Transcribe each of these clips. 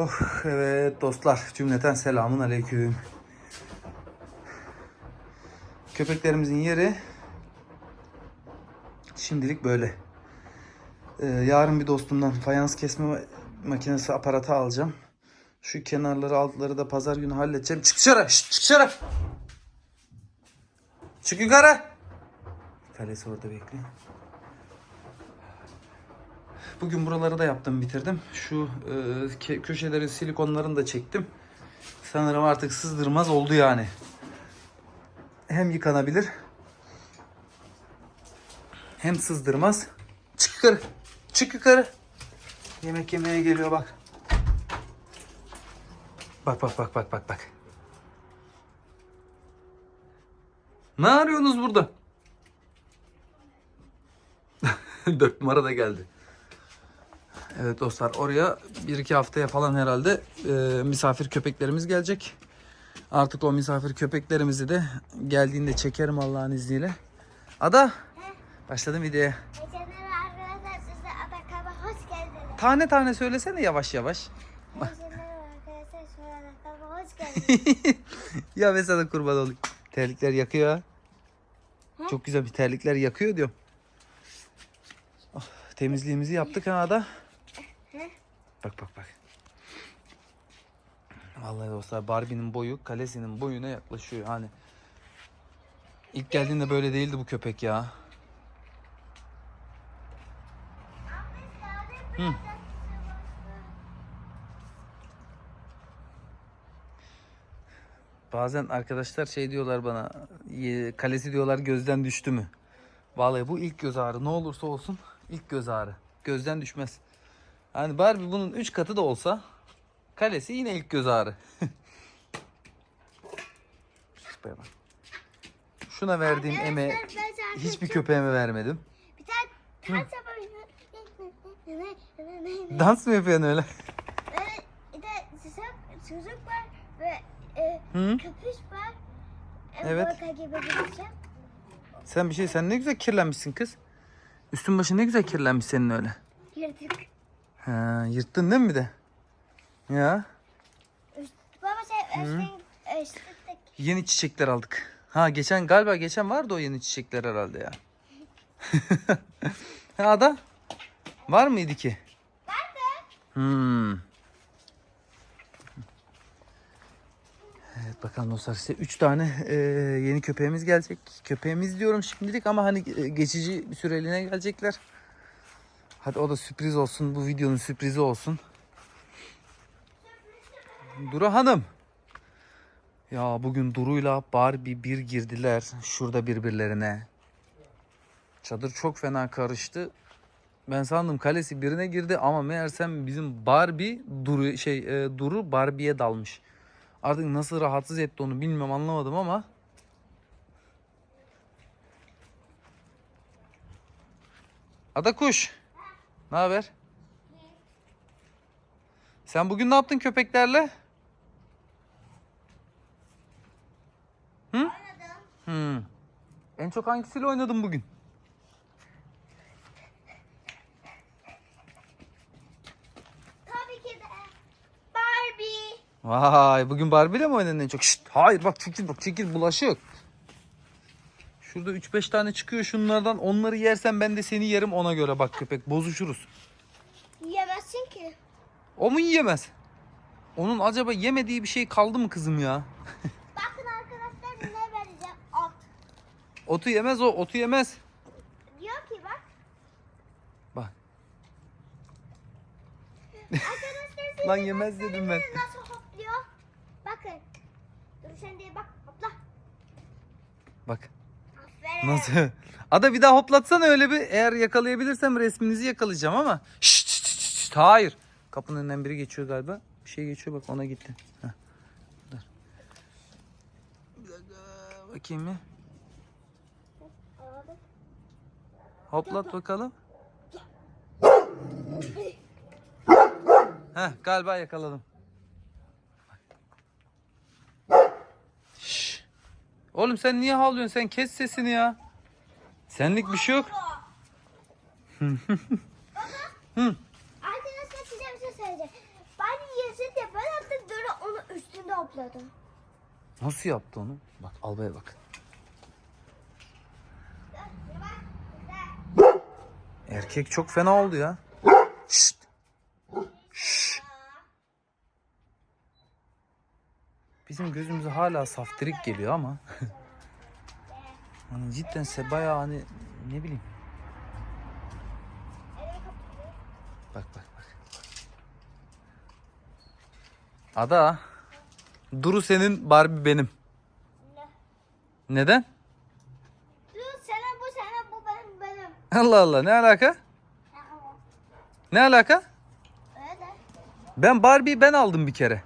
Oh evet dostlar cümleten selamun aleyküm. Köpeklerimizin yeri şimdilik böyle. Ee, yarın bir dostumdan fayans kesme makinesi aparatı alacağım. Şu kenarları altları da pazar günü halledeceğim. Çık dışarı. şşt, çık dışarı. Çık yukarı. Kalesi orada bekliyor. Bugün buraları da yaptım bitirdim. Şu e, ke- köşeleri silikonlarını da çektim. Sanırım artık sızdırmaz oldu yani. Hem yıkanabilir hem sızdırmaz. Çık yukarı. Çık yukarı. Yemek yemeye geliyor bak. Bak bak bak bak bak bak. Ne arıyorsunuz burada? Dört numara da geldi. Evet dostlar oraya bir iki haftaya falan herhalde e, misafir köpeklerimiz gelecek. Artık o misafir köpeklerimizi de geldiğinde çekerim Allah'ın izniyle. Ada başladım videoya. Tane tane söylesene yavaş yavaş. Ya ben sana kurban olayım. Terlikler yakıyor ha. Çok güzel bir terlikler yakıyor diyorum. Ah, temizliğimizi yaptık ha Ada. Bak bak bak. Vallahi dostlar Barbie'nin boyu kalesinin boyuna yaklaşıyor hani. İlk geldiğinde böyle değildi bu köpek ya. Hı. Bazen arkadaşlar şey diyorlar bana "Ye- kalesi diyorlar gözden düştü mü? Vallahi bu ilk göz ağrı ne olursa olsun ilk göz ağrı. Gözden düşmez. Yani Barbie bunun 3 katı da olsa kalesi yine ilk göz ağrı. Şuna verdiğim ben şarkı hiçbir köpeğime vermedim. Bir tane dans yapayım. Dans mı yapıyorsun öyle? Bir de çocuk, çocuk var ve e, Hı? köpüş var. E, Evet. Şey. Sen bir şey sen ne güzel kirlenmişsin kız. Üstün başın ne güzel kirlenmiş senin öyle. Yırtık. Ha, yırttın değil mi bir de? Ya. Baba şey ölçtük. Ölçtük. Yeni çiçekler aldık. Ha geçen galiba geçen vardı o yeni çiçekler herhalde ya. ha Ada? Var mıydı ki? Vardı. Hmm. Evet bakalım dostlar size 3 tane e, yeni köpeğimiz gelecek. Köpeğimiz diyorum şimdilik ama hani e, geçici bir süreliğine gelecekler. Hadi o da sürpriz olsun. Bu videonun sürprizi olsun. Duru Hanım. Ya bugün Duru'yla Barbie bir girdiler. Şurada birbirlerine. Çadır çok fena karıştı. Ben sandım kalesi birine girdi ama meğersem bizim Barbie Duru şey e, Duru Barbie'ye dalmış. Artık nasıl rahatsız etti onu bilmiyorum anlamadım ama Ada kuş. Ne haber? Sen bugün ne yaptın köpeklerle? Hı? Hı. En çok hangisiyle oynadın bugün? Tabii ki de Barbie. Vay bugün Barbie ile mi oynadın en çok? Şşt, hayır bak çekil bak çekil bulaşık. Şurada 3-5 tane çıkıyor şunlardan. Onları yersen ben de seni yerim ona göre bak köpek bozuşuruz. Yiyemezsin ki. O mu yiyemez? Onun acaba yemediği bir şey kaldı mı kızım ya? Bakın arkadaşlar ne vereceğim? Ot. Otu yemez o otu yemez. Diyor ki bak. Bak Arkadaşlar Lan yemez dedim ben. Nasıl hopluyor? Bakın. Dur sen de bak hopla. bak. Nasıl. Ada bir daha hoplatsana öyle bir. Eğer yakalayabilirsem resminizi yakalayacağım ama. Şşt, şşt, şşt, şşt, hayır. Kapının önünden biri geçiyor galiba. Bir şey geçiyor bak ona gitti. Dur. Bakayım mı? Hoplat bakalım. Heh, galiba yakaladım. Oğlum sen niye havlıyorsun? Sen kes sesini ya. Senlik bir şey yok. Hı. Arkadaşlar size bir şey söyleyeceğim. Barbie yesin topladım. Nasıl yaptı onu? Bak albaya bak. Erkek çok fena oldu ya. Şşt. Şşt. Bizim gözümüze hala saftirik geliyor ama. hani cidden se bayağı hani ne bileyim. Bak bak bak. Ada. Duru senin, Barbie benim. Ne? Neden? Dur senin bu senin bu benim benim. Allah Allah ne alaka? Ne alaka? Öyle. Ben Barbie'yi ben aldım bir kere.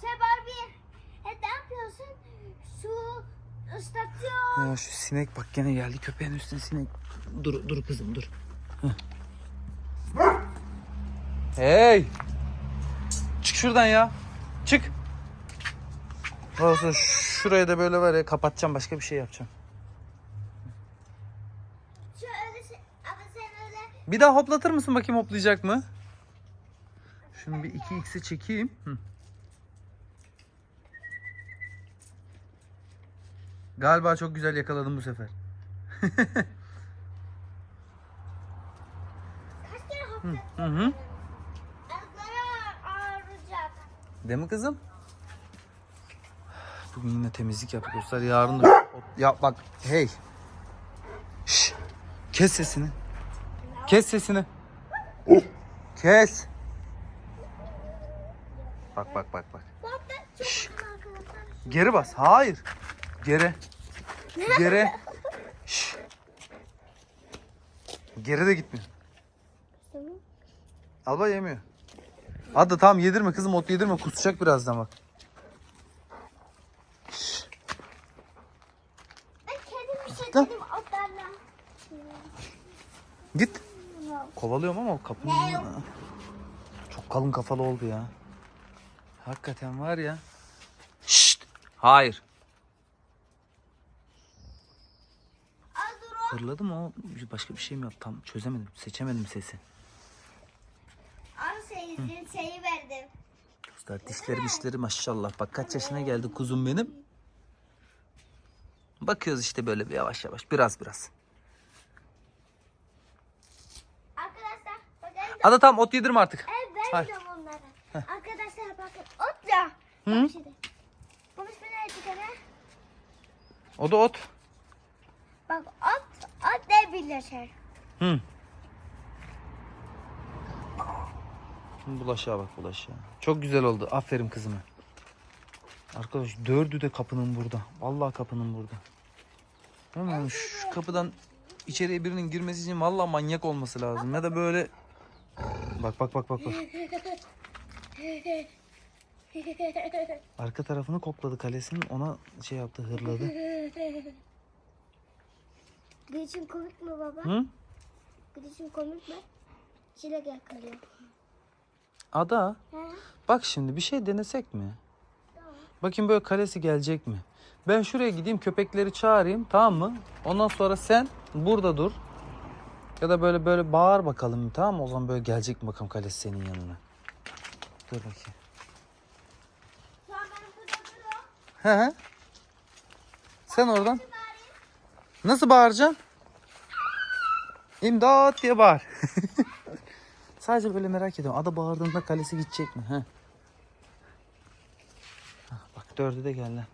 Sen Barbie. E ne yapıyorsun? Ya şu sinek bak gene geldi köpeğin üstüne sinek. Dur dur kızım dur. Heh. Hey! Çık şuradan ya. Çık. Olsun şuraya da böyle var ya kapatacağım başka bir şey yapacağım. Şey. Bir daha hoplatır mısın bakayım hoplayacak mı? Şunu bir 2x'e çekeyim. Hı. Galiba çok güzel yakaladım bu sefer. Kaç kere hafta? Hı hı. Ayakları ağrıyacak. Değil mi kızım? Bugün yine temizlik yapıyorlar. Yarın da... Ya bak hey. Şş. Kes sesini. Kes sesini. Kes. Bak bak bak bak. Bak çok arkadaşlar. Geri bas. Hayır. Geri. Geri. Şş. Geri de gitmiyor. Tamam. Alba yemiyor. Hadi tamam yedirme kızım ot yedirme kusacak birazdan bak. Şş. Ben kendim bir şey Lan. dedim otlarla. Git. Kovalıyorum ama o kapının... Çok kalın kafalı oldu ya. Hakikaten var ya. Şşt. Hayır. Dur o. Başka bir şey mi yaptı? Tam çözemedim. Seçemedim sesi. Al şeyi, şeyi verdim. Dostlar dişleri dişleri maşallah. Bak kaç yaşına geldi kuzum benim. Bakıyoruz işte böyle bir yavaş yavaş. Biraz biraz. Arkadaşlar bakın. Hadi tamam ot yedirme artık. Evet ben Hayır. yiyorum onları. Arkadaşlar bakın ot ya. Hı? Bak şimdi. Neydi bir kere? O da ot. Bak ot, ne birleşir? Hı. Bulaşığa bak bulaşığa. Çok güzel oldu. Aferin kızıma. Arkadaş dördü de kapının burada. Vallahi kapının burada. Hemen şu kapıdan içeriye birinin girmesi için vallahi manyak olması lazım. Ya da böyle Bak bak bak bak bak. Arka tarafını kokladı kalesinin ona şey yaptı hırladı. Gülüşün komik mi baba? Hı? Gülüşün komik mi? Çilek yakalıyor. Ada He? bak şimdi bir şey denesek mi? Bakayım böyle kalesi gelecek mi? Ben şuraya gideyim köpekleri çağırayım tamam mı? Ondan sonra sen burada dur. Ya da böyle böyle bağır bakalım tamam mı? O zaman böyle gelecek mi bakalım kalesi senin yanına. Dur bakayım. Şu an benim burada duruyor. He he. Sen oradan. Nasıl bağıracaksın? İmdat diye bağır. Sadece böyle merak ediyorum. Ada bağırdığında kalesi gidecek mi? He. Bak dördü de geldi.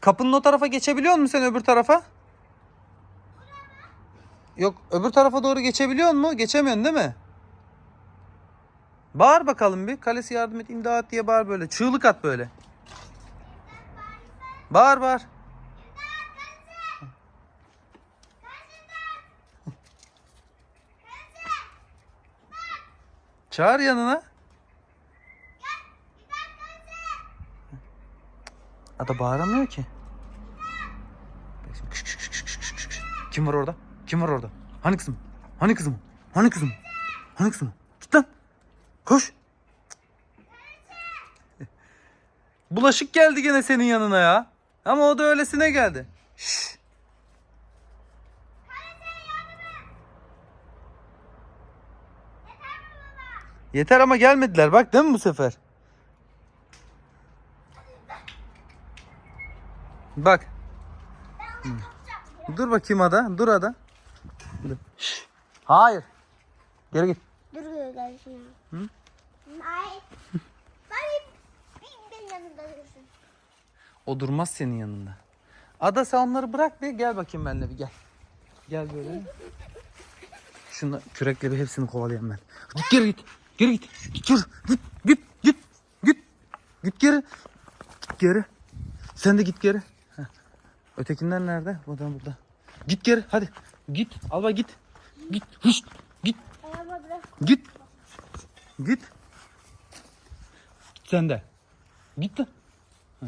Kapının o tarafa geçebiliyor musun sen öbür tarafa? Yok öbür tarafa doğru geçebiliyor musun? Geçemiyorsun değil mi? Bağır bakalım bir. Kalesi yardım et imdat diye bağır böyle. Çığlık at böyle. Bağır bağır. Çağır yanına. Ada bağıramıyor ki. Kim var orada? Kim var orada? Hani kızım? Hani kızım? Hani kızım? Hani kızım? Git lan. Koş. Bulaşık geldi gene senin yanına ya. Ama o da öylesine geldi. Şşş. Yeter ama gelmediler bak değil mi bu sefer? Bak. Dur bakayım ada. Dur ada. Dur. Hayır. Geri git. Dur. Hı? Hayır. Hayır. Benim yanımda dursun. O durmaz senin yanında. Ada sen onları bırak bir gel bakayım benimle bir gel. Gel böyle. Şunu kürekle bir hepsini kovalayayım ben. Git geri git. Geri git. Git geri. Git git git. Git. Git geri. Git geri. Sen de git geri. Heh. Ötekiler nerede? Buradan burada. Git geri hadi. Git. Alba git. Git. Hış. Git. Bırak. Git. Git. Sen de. Git de. Heh.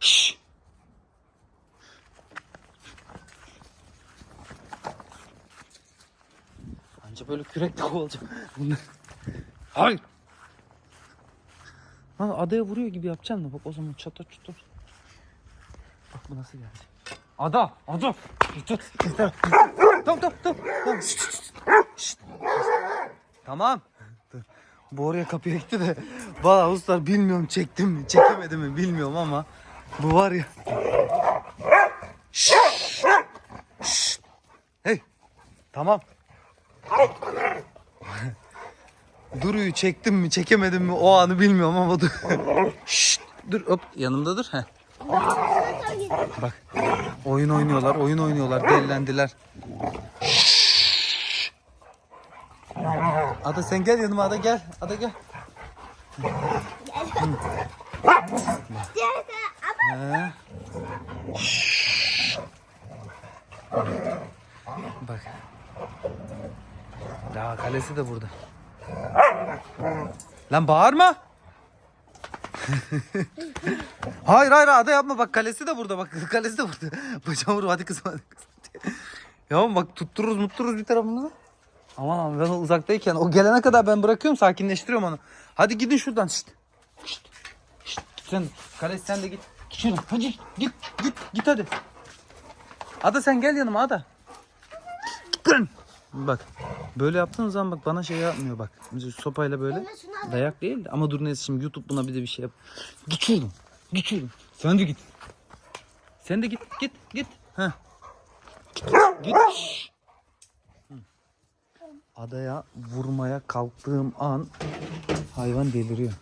Şşş. Anca böyle kürekle. Bunlar. Hayır. Lan adaya vuruyor gibi yapacaksın da bak o zaman çatır çutur. Bak bu nasıl gelecek. Ada, ada. Tut. Tamam, tamam, tamam. Tamam. Bu oraya kapıya gitti de. Valla ustalar bilmiyorum çektim mi, çekemedim mi bilmiyorum ama bu var ya. Şşt, şşt. Hey. Tamam. Duru'yu çektim mi çekemedim mi o anı bilmiyorum ama dur. Şşt, dur hop yanımda dur. Heh. Bak oyun oynuyorlar oyun oynuyorlar delilendiler. Şşş. Ada sen gel yanıma Ada gel. Ada gel. Diğer Bak. Ya kalesi de burada. Lan bağırma. hayır hayır ada yapma bak kalesi de burada bak kalesi de burada. Bacağım vurma hadi kızım hadi kızım. Ya bak tuttururuz muttururuz bir tarafımızı. Aman aman ben uzaktayken o gelene kadar ben bırakıyorum sakinleştiriyorum onu. Hadi gidin şuradan şşt. Şşt. Şşt. Sen kalesi sen de git. Şuradan hadi git git git hadi. Ada sen gel yanıma Ada. Bak böyle yaptığın zaman bak bana şey yapmıyor bak. Sopayla böyle şunu dayak değil de ama dur neyse şimdi YouTube buna bir de bir şey yap. Git şuradan. Git şuradan. Sen de git. Sen de git git git. Heh. Git. Adaya vurmaya kalktığım an hayvan deliriyor.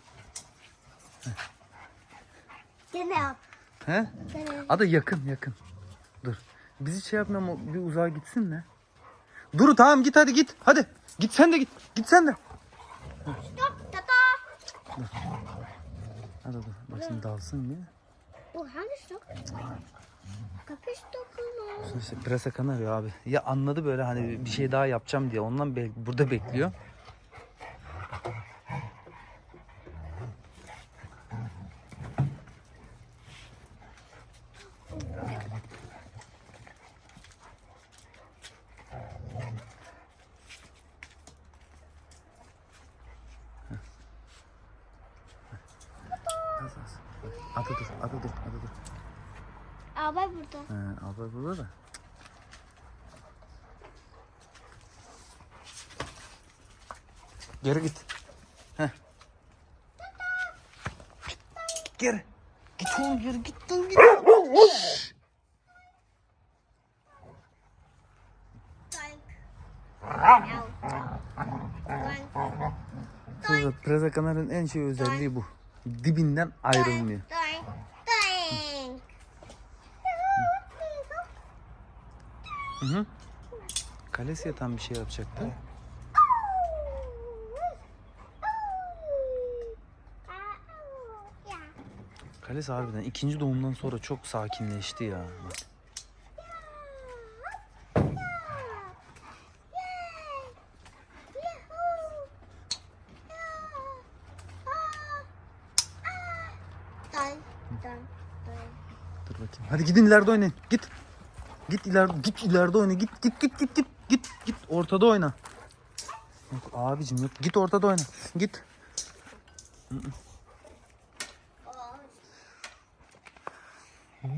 Gene yap. He? Gene. Ada yakın yakın. Dur. Bizi şey yapma ama bir uzağa gitsin de. Dur tamam git hadi git. Hadi. Git sen de git. Git sen de. Stop tata. Hadi dur. Bak şimdi dalsın bir. Bu hangi stop? Kapış dokunma. İşte presa kan arıyor abi. Ya anladı böyle hani bir şey daha yapacağım diye. Ondan be- burada bekliyor. Az az. Ada dur, ada dur, ada dur. Aa bak burada. He, abla burada da. Geri git. Heh. Git, git geri. Git oğlum geri git lan git. Burada Preza Kanar'ın en şey özelliği bu. Dibinden ayrılmıyor. Hı hı. Kalesi yatan bir şey yapacaktı. Kalesi harbiden ikinci doğumdan sonra çok sakinleşti ya. Bak. Dur bakayım. Hadi gidin ileride oynayın. Git. Git ileride git ileride oyna. Git git git git git git git ortada oyna. Yok abicim yok. Git ortada oyna. Git.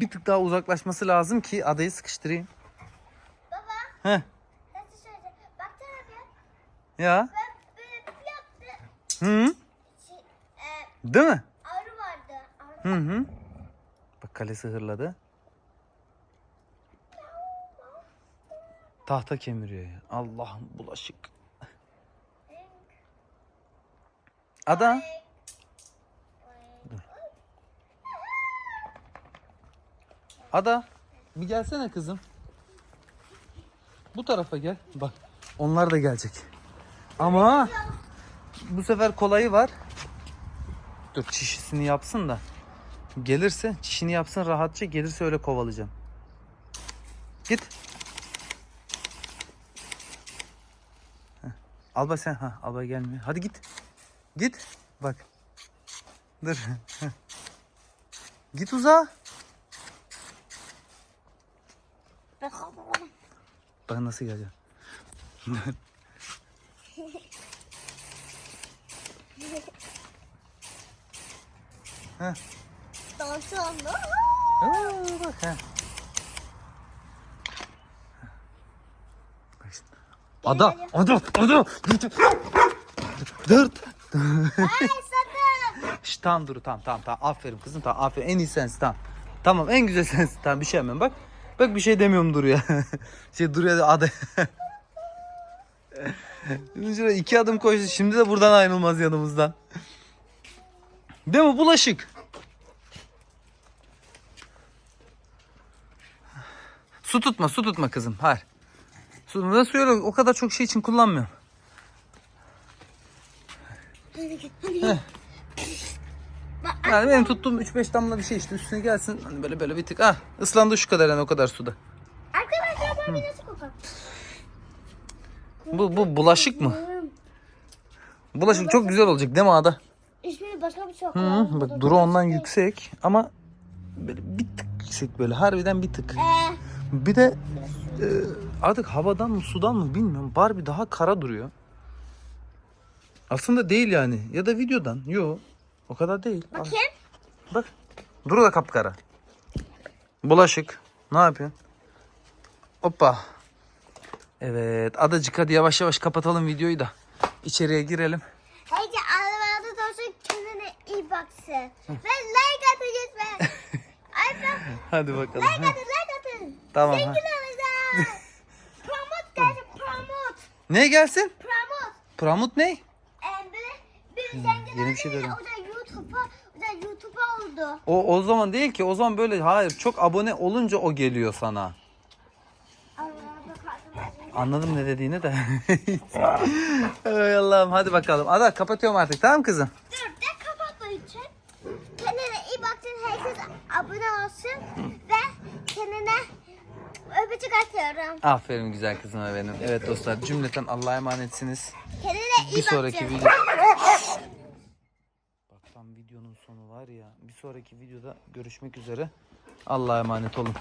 Bir tık daha uzaklaşması lazım ki adayı sıkıştırayım. Baba. Heh. Nasıl söyleyeceğim? Baksana bir. Ya. Ben böyle yaptı. Hı? Şey, e, Değil mi? arı vardı. Arı. Hı hı. Bak kalesi hırladı. Tahta kemiriyor ya. Allah'ım bulaşık. Ada. Ada. Bir gelsene kızım. Bu tarafa gel. Bak. Onlar da gelecek. Ama bu sefer kolayı var. Dur çişisini yapsın da. Gelirse çişini yapsın rahatça gelirse öyle kovalayacağım. Git. Heh. Alba sen ha Alba gelmiyor. Hadi git. Git. Bak. Dur. Git uzağa. Bak nasıl geleceğim. Aa, bak ha. Bak şimdi. Ada, ada, ada. Sakın. Şş, tamam dur tamam tamam tamam aferin kızım tamam aferin en iyi sensin tamam. Tamam en güzel sensin tamam bir şey yapmıyorum bak. Bak bir şey demiyorum Duru ya. şey Duru ya ada. Şuraya iki adım koştu şimdi de buradan ayrılmaz yanımızdan. Değil mi bulaşık? Su tutma su tutma kızım hayır. Su, suyu öyle o kadar çok şey için kullanmıyorum. Hadi git. Hadi git. Bak, Yani benim tuttuğum 3-5 damla bir şey işte üstüne gelsin. Hani böyle böyle bir tık. Ah ıslandı şu kadar yani o kadar suda. Arkadaşlar ben nasıl kokar? Bu, bu bulaşık mı? Bulaşık çok güzel olacak değil mi Ada? İsmini başka bir şey Hı, hı. bak duru ondan yüksek ama böyle bir tık yüksek böyle harbiden bir tık. Eee. Bir de e, artık havadan mı sudan mı bilmiyorum. Barbie daha kara duruyor. Aslında değil yani. Ya da videodan. Yo. O kadar değil. Al. Bakayım. Bak. Duru da kapkara. Bulaşık. Ne yapıyorsun? Hoppa. Evet. Adacık hadi yavaş yavaş kapatalım videoyu da. İçeriye girelim. Hadi Allah'a da olsun kendine iyi baksın. Ve like. Ay ben Hadi bakalım. like atın like atın. Tamam. ha. Zengin Promote gelsin promote. Ne gelsin? Promote. Pramut ne? Ee, böyle bir zengin yeni bir şey dedim. O da YouTube'a, o da YouTube'a oldu. O o zaman değil ki. O zaman böyle hayır. Çok abone olunca o geliyor sana. Anladım ne dediğini de. Ay Allah'ım hadi bakalım. Ada kapatıyorum artık tamam kızım? Dur de kapatma için. Kendine iyi baksın. Herkes abone olsun. Ve kendine öpücük atıyorum. Aferin güzel kızıma benim. Evet dostlar cümleten Allah'a emanetsiniz. Kendine iyi Bir sonraki video... Bak tam videonun sonu var ya. Bir sonraki videoda görüşmek üzere. Allah'a emanet olun.